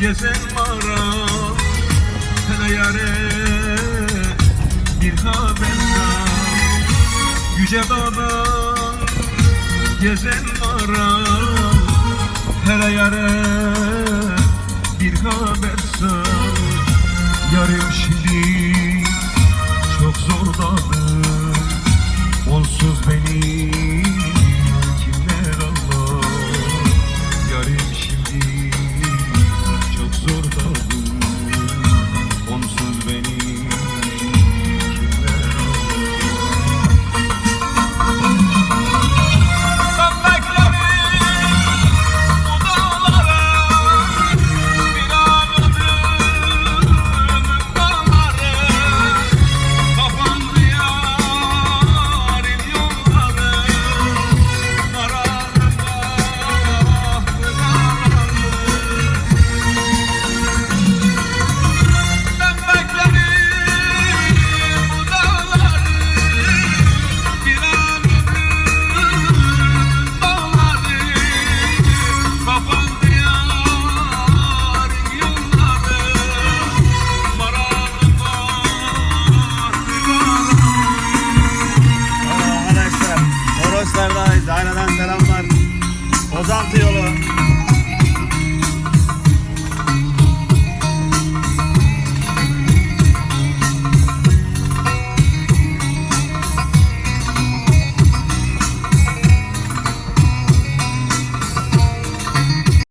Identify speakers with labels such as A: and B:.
A: gezen maram Hele yare bir haber Yüce dağdan gezen maram Hele yare bir haber sar Yarım şimdi çok zordadır